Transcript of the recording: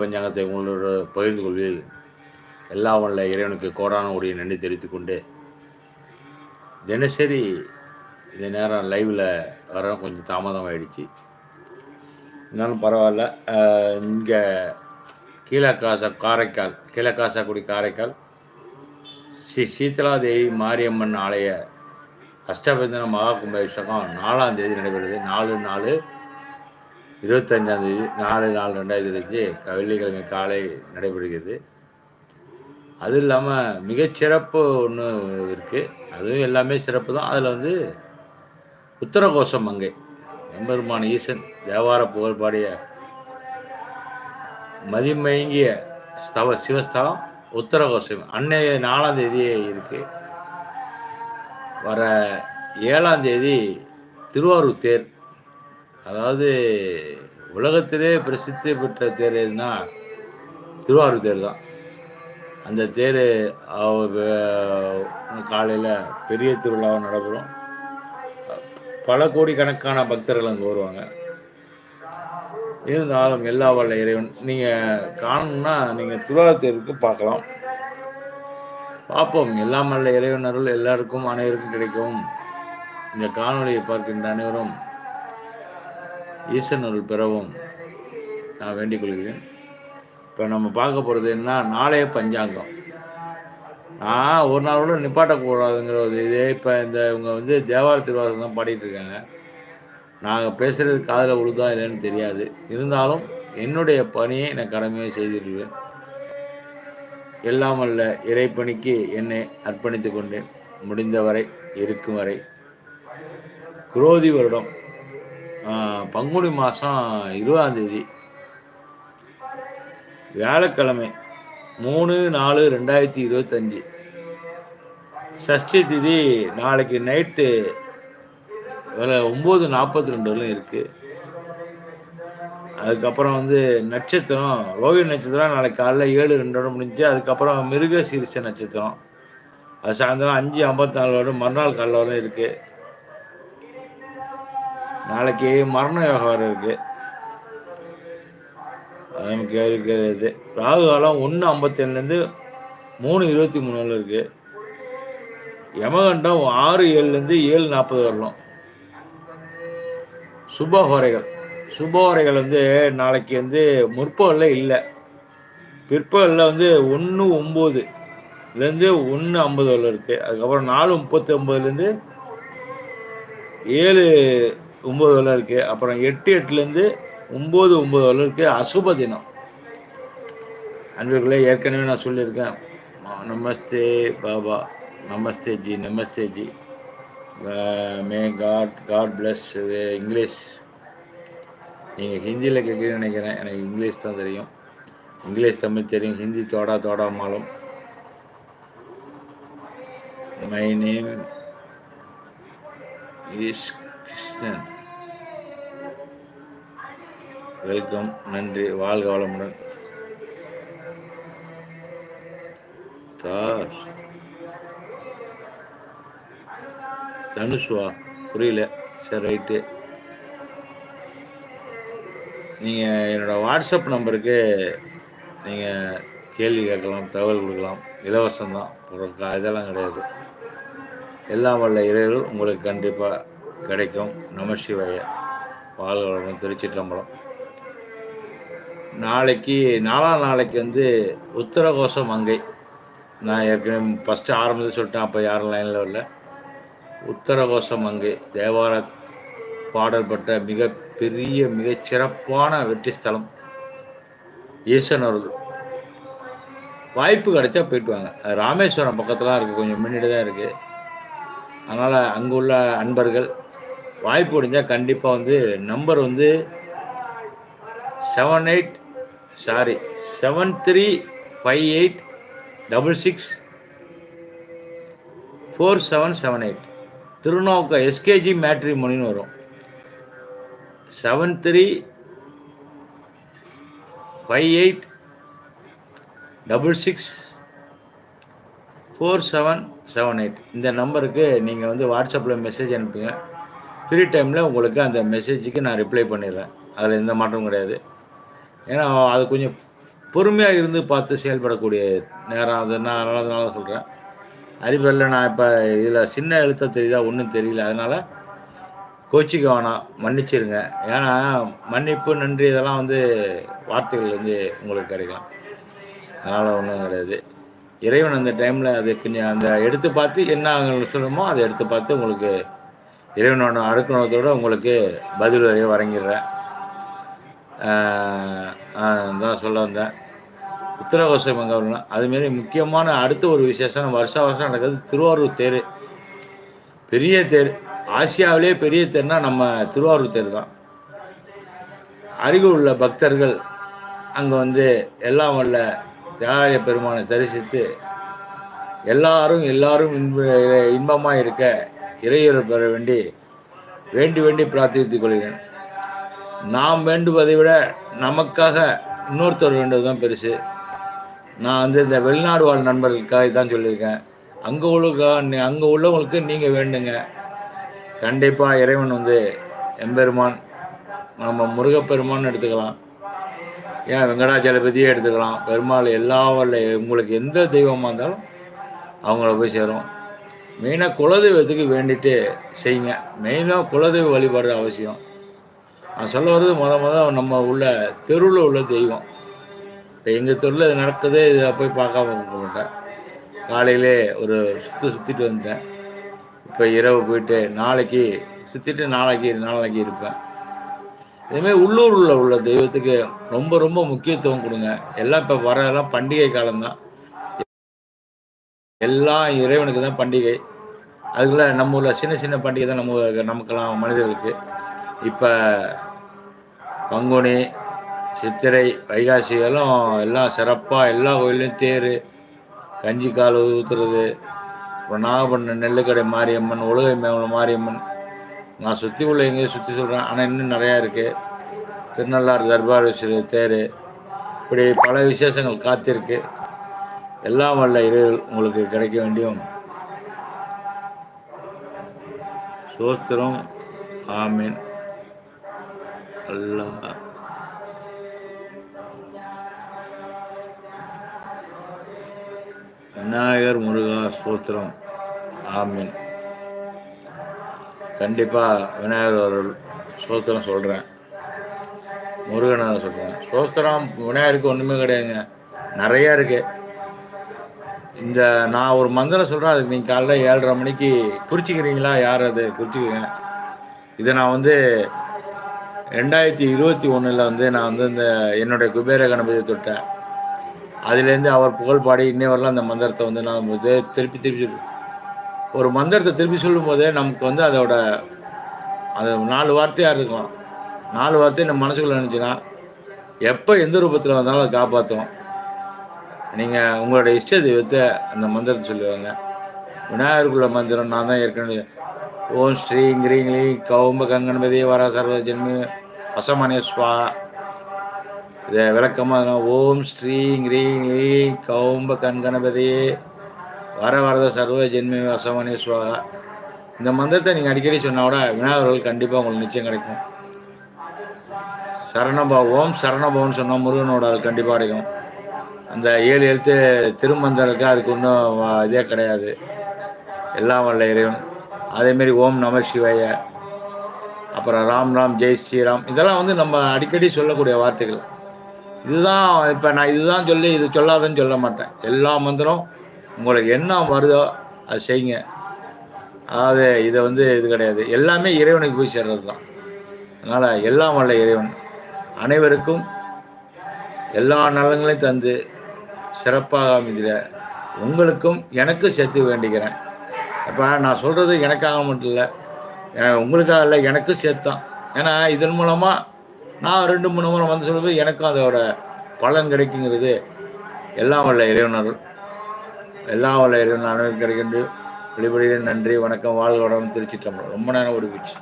பஞ்சாங்கத்தை உங்களோட பகிர்ந்து கொள்வதில் எல்லா வல்ல இறைவனுக்கு கோடான உடைய நன்றி தெரிவித்துக்கொண்டு தினசரி இந்த நேரம் லைவில் வர கொஞ்சம் தாமதம் ஆயிடுச்சு இருந்தாலும் பரவாயில்ல. இங்கே கீழக்காசா காரைக்கால் கீழக்காசாக்குடி காரைக்கால் ஸ்ரீ சீத்தலாதேவி மாரியம்மன் ஆலய அஷ்டபந்தன மகா கும்பாபிஷேகம் நாலாம் தேதி நடைபெறுது. நாலு நாலு இருபத்தஞ்சாந்தேதி நாலு நாலு ரெண்டாயிரத்தி இருபத்தஞ்சு வெள்ளிக்கிழமை காலை நடைபெறுகிறது. அது இல்லாமல் மிகச்சிறப்பு ஒன்று இருக்குது அதுவும் எல்லாமே சிறப்பு தான். அதில் வந்து உத்தரகோஷம் மங்கை எம்பெருமான ஈசன் தேவார புகழ்பாடிய மதிமயங்கிய ஸ்தவ சிவஸ்தலம் உத்தரகோஷம். அன்னைய நாலாம் தேதியே இருக்குது வர ஏழாம் தேதி திருவாரூர் தேர். அதாவது உலகத்திலே பிரசித்தி பெற்ற தேர் எதுனா திருவாரூர் தேர் தான். அந்த தேர் காலையில் பெரிய திருவிழாவும் நடைபெறும். பல கோடிக்கணக்கான பக்தர்கள் அங்கே வருவாங்க. இருந்தாலும் எல்லா வல்ல இறைவன் நீங்கள் காணணும்னா நீங்கள் திருவாரூர் தேருக்கு பார்க்கலாம். பார்ப்போம். எல்லாம் வல்ல இறைவனர்கள் எல்லாருக்கும் அனைவருக்கும் கிடைக்கும். இந்த காணொலியை பார்க்கின்ற அனைவரும் ஈசன் அருள் பெறவும் நான் வேண்டிக் கொள்கிறேன். இப்போ நம்ம பார்க்க போகிறது என்ன நாளைய பஞ்சாங்கம். நான் ஒரு நாள் கூட நிப்பாட்டக்கூடாதுங்கிற ஒரு இதே இப்போ இந்த இவங்க வந்து தேவார திருவாசம் தான் பாடிட்டு இருக்காங்க. நாங்கள் பேசுகிறது காதில் உழுதா இல்லைன்னு தெரியாது. இருந்தாலும் என்னுடைய பணியை நான் கடமையை செய்திருவேன் எல்லாம் அல்ல இறைப்பணிக்கு என்னை அர்ப்பணித்து கொண்டேன். முடிந்தவரை இருக்கும் வரை. குரோதி வருடம். பங்குனி மாதம் இருபதாந்தேதி வியாழக்கிழமை மூணு நாலு ரெண்டாயிரத்தி இருபத்தஞ்சி. சஷ்டி திதி நாளைக்கு நைட்டு ஒம்பது நாற்பத்தி ரெண்டு வரலும் இருக்குது அதுக்கப்புறம் வந்து நட்சத்திரம் ரோஹி நட்சத்திரம் நாளைக்கு காலைல ஏழு ரெண்டோட முடிஞ்சு அதுக்கப்புறம் மிருக சீரிச நட்சத்திரம். அது சாயந்தரம் அஞ்சு ஐம்பத்தி வரும். மறுநாள் காலைல வரும் இருக்குது நாளைக்கு மரண யோகம் வேறு இருக்குது அது நமக்கு இருக்கிறது ராகு காலம் ஒன்று ஐம்பத்தேழுலேருந்து மூணு இருபத்தி மூணு வரலும் இருக்குது யமகண்டம் ஆறு ஏழுலேருந்து ஏழு நாற்பது வரலாம் சுபஹோரைகள் சுபஹோரைகள் வந்து நாளைக்கு வந்து முற்பகலில் இல்லை. பிற்பகலில் வந்து ஒன்று ஒம்போதுலேருந்து ஒன்று ஐம்பது வரல இருக்குது அதுக்கப்புறம் நாலு முப்பத்தி ஒம்பதுலேருந்து ஏழு ஒம்பது வேலை இருக்குது அப்புறம் எட்டு எட்டுலேருந்து ஒம்பது ஒம்பது வேலை இருக்குது அசுப தினம். அன்பர்களே ஏற்கனவே நான் சொல்லியிருக்கேன். நமஸ்தே பாபா நமஸ்தே ஜி நமஸ்தே G. May God God bless. English. நீங்கள் ஹிந்தியில் கேட்குறீங்கன்னு நினைக்கிறேன். எனக்கு இங்கிலீஷ் தான் தெரியும். இங்கிலீஷ் தமிழ் தெரியும். ஹிந்தி தோடா தோடா மாலும் my name is Krishnan welcome நன்றி வாழ்க வளமுடன். தாஷ். தனுஷ்வா புரியல சரி ரைட்டு. நீங்கள் என்னோடய வாட்ஸ்அப் நம்பருக்கு நீங்கள் கேள்வி கேட்கலாம் தகவல் கொடுக்கலாம். இலவசம்தான் இதெல்லாம் கிடையாது. எல்லாம் வல்ல இறைவர்கள் உங்களுக்கு கண்டிப்பாக கிடைக்கும். நமசிவாய வாழ்களுடன் திருச்சிற்றம்பலம். நாளைக்கு நாலாம் நாளைக்கு வந்து உத்தரகோச மங்கை. நான் ஏற்கனவே ஃபஸ்ட்டு ஆரம்பத்தில் சொல்லிட்டேன் அப்போ யாரும் லைனில் வரல. உத்தரகோசம் மங்கை. தேவார பாடல்பட்ட மிக பெரிய மிகச் சிறப்பான வெற்றி ஸ்தலம். ஈசனூர் வாய்ப்பு கிடைச்சா போயிட்டு வாங்க. ராமேஸ்வரம் பக்கத்தில் இருக்குது கொஞ்சம் முன்னாடி தான் இருக்குது அதனால் அங்குள்ள உள்ள அன்பர்கள் வாய்ப்பு முடிஞ்சால் கண்டிப்பாக வந்து நம்பர் வந்து seven eight sorry seven three five eight double six four seven seven eight திருநோக்க SKG மேட்ரி மொழின்னு வரும். Seven three five eight double six four seven seven eight இந்த நம்பருக்கு நீங்கள் வந்து வாட்ஸ்அப்பில் மெசேஜ் அனுப்புங்க. ஃப்ரீ டைமில் உங்களுக்கு அந்த மெசேஜுக்கு நான் ரிப்ளை பண்ணிடுறேன். அதில் எந்த மாற்றமும் கிடையாது. ஏன்னா அது கொஞ்சம் பொறுமையாக இருந்து பார்த்து செயல்படக்கூடிய நேரம். அது நான் அதனால அதனால சொல்கிறேன் அறிவியலில் நான் இப்போ இதில் சின்ன எழுத்த தெரியுதா? ஒன்றும் தெரியல. அதனால் கோச்சிக்க வேணாம். மன்னிச்சிருங்க. ஏன்னா மன்னிப்பு நன்றி இதெல்லாம் வந்து வார்த்தைகள் வந்து உங்களுக்கு கிடைக்கலாம். அதனால் ஒன்றும் கிடையாது. இறைவன் அந்த டைமில் அது கொஞ்சம் அந்த எடுத்து பார்த்து என்ன சொல்லணுமோ அதை எடுத்து பார்த்து உங்களுக்கு இறைவனோட அடுக்கணத்தோடு உங்களுக்கு பதில் வரைய வழங்கிடுறேன். தான் சொல்ல வந்தேன். உத்தரகோசம் எங்கே அதுமாரி முக்கியமான அடுத்த ஒரு விசேஷம் வருஷா வருஷம் நடக்கிறது திருவாரூர் தேர். பெரிய தேர். ஆசியாவிலே பெரிய தேர்னா நம்ம திருவாரூர் தேர் தான். அருகில் உள்ள பக்தர்கள் அங்கே வந்து எல்லாம் உள்ள தியாகராய பெருமானை தரிசித்து எல்லாரும் எல்லாரும் இன்ப இன்பமாக இருக்க இறையர் பெற வேண்டி வேண்டி வேண்டி பிரார்த்தித்துக் கொள்கிறேன். நாம் வேண்டுவதை விட நமக்காக இன்னொருத்தர் வேண்டுவது தான் பெருசு. நான் வந்து இந்த வெளிநாடு வாழ் நண்பர்களுக்காக தான் சொல்லியிருக்கேன். அங்கே உள்ள அங்கே உள்ளவங்களுக்கு நீங்கள் வேண்டுங்க. கண்டிப்பாக இறைவன் வந்து எம்பெருமான் நம்ம முருகப்பெருமான் எடுத்துக்கலாம். ஏன் வெங்கடாச்சலபதியே எடுத்துக்கலாம். பெருமாள் எல்லா உங்களுக்கு எந்த தெய்வமாக இருந்தாலும் அவங்கள போய் சேரும் மெயினாக குலதெய்வத்துக்கு வேண்டிட்டு செய்யுங்க மெயினாக குலதெய்வ வழிபாடு அவசியம். நான் சொல்ல வர்றது முத முத நம்ம உள்ள தெருவில் உள்ள தெய்வம். இப்போ எங்கள் தெருவில் நடக்குது இதை போய் பார்க்காம மாட்டேன். காலையிலே ஒரு சுற்று சுற்றிட்டு வந்துட்டேன் இப்போ இரவு போயிட்டு நாளைக்கு சுற்றிட்டு நாளைக்கு நாளைக்கு இருப்பேன். இதேமாரி உள்ளூரில் உள்ள தெய்வத்துக்கு ரொம்ப ரொம்ப முக்கியத்துவம் கொடுங்க. எல்லாம் இப்போ வர எல்லாம் பண்டிகை காலம்தான். எல்லாம் இறைவனுக்கு தான் பண்டிகை. அதுக்குள்ள நம்ம ஊரில் சின்ன சின்ன பண்டிகை தான் நம்ம நமக்கெல்லாம் மனிதர்களுக்கு. இப்போ பங்குனி சித்திரை வைகாசி எல்லாம் எல்லாம் சிறப்பாக எல்லா கோயிலையும் தேர் கஞ்சி கால் ஊற்றுறது அப்புறம் நாகப்பட்டினம் நெல்லுக்கடை மாரியம்மன் உலகை மேவன மாரியம்மன். நான் சுற்றி உள்ள எங்கேயும் சுற்றி சொல்கிறேன் ஆனால் இன்னும் நிறையா இருக்குது திருநள்ளாறு தர்பார் தேர். இப்படி பல விசேஷங்கள் காத்திருக்கு. எல்லாம் வல்ல இறைவல் உங்களுக்கு கிடைக்க வேண்டியும் சோஸ்திரம். ஆமீன். அல்லா விநாயகர் முருகா சோத்திரம் ஆமீன். கண்டிப்பாக விநாயகர் அவர்கள் சோத்திரம் சொல்கிறேன் முருகனாக சொல்கிறேன் சோஸ்திரம் விநாயகருக்கு ஒன்றுமே கிடையாதுங்க. நிறையா இருக்குது இந்த நான் ஒரு மந்திரம் சொல்கிறேன் அதுக்கு நீங்கள் காலைல ஏழரை மணிக்கு குறிச்சிக்கிறீங்களா? யார் அது? குறிச்சிக்கோங்க இதை நான் வந்து ரெண்டாயிரத்தி இருபத்தி ஒன்றில் வந்து நான் வந்து இந்த என்னுடைய குபேர கணபதியை தொட்டேன். அதுலேருந்து அவர் புகழ் பாடி இன்னே வரலாம் அந்த மந்திரத்தை வந்து நான் திருப்பி திருப்பி ஒரு மந்திரத்தை திருப்பி சொல்லும்போதே நமக்கு வந்து அதோட அது நாலு வார்த்தையாக இருக்கலாம். நாலு வார்த்தையும் நம்ம மனசுக்குள்ள நினச்சின்னா எப்போ எந்த ரூபத்தில் வந்தாலும் அதை காப்பாற்றும் நீங்கள் உங்களோட இஷ்ட தெய்வத்தை அந்த மந்திரத்தை சொல்லுவாங்க. விநாயகருக்குள்ள மந்திரம் நான் தான் ஏற்கனவே ஓம் ஸ்ரீ கிரீங்கிலி கௌம்ப கங்கணபதி வர சர்வ ஜென்மி வசமனேஸ்வா இதை விளக்கமாக ஓம் ஸ்ரீ கிரீங்கிலி கௌம்ப கண்கணபதி வர வரத சர்வ ஜென்மி வசமனேஸ்வா இந்த மந்திரத்தை நீங்கள் அடிக்கடி சொன்னால் கூட விநாயகர்கள் கண்டிப்பாக உங்களுக்கு நிச்சயம் கிடைக்கும். சரணபா ஓம் சரணபவன் சொன்னால் முருகனோட கண்டிப்பாக கிடைக்கும். அந்த ஏழு எழுத்து திருமந்திரக்கு அதுக்கு ஒன்றும் இதே கிடையாது. எல்லாம் வல்ல இறைவன். அதேமாரி ஓம் நம சிவாய அப்புறம் ராம் ராம் ஜெய் ஸ்ரீராம். இதெல்லாம் வந்து நம்ம அடிக்கடி சொல்லக்கூடிய வார்த்தைகள். இதுதான் இப்போ நான் இதுதான் சொல்லி இது சொல்லாதன்னு சொல்ல மாட்டேன். எல்லா மந்திரம் உங்களுக்கு என்ன வருதோ அது செய்யுங்க. அதாவது இதை வந்து இது கிடையாது. எல்லாமே இறைவனுக்கு போய் சேர்றது தான். அதனால் எல்லாம் வல்ல இறைவன். அனைவருக்கும் எல்லா நலங்களையும் தந்து சிறப்பாக அமைதியில் உங்களுக்கும் எனக்கும் சேர்த்து வேண்டிக்கிறேன். இப்போ நான் சொல்கிறது எனக்காக மட்டும் இல்லை உங்களுக்காக இல்லை எனக்கும் சேர்த்தான் ஏன்னா இதன் மூலமாக நான் ரெண்டு மூணு முறை வந்து சொல்லும்போது எனக்கும் அதோட பலன் கிடைக்குங்கிறது எல்லாம் வல்ல இறைவனர்கள். எல்லாம் வல்ல இறைவன் அனைவரும் கிடைக்கின்ற. வெளிப்படையில் நன்றி வணக்கம் வாழ்க வளம் திருச்சி ரொம்ப நேரம் ஒரு போச்சு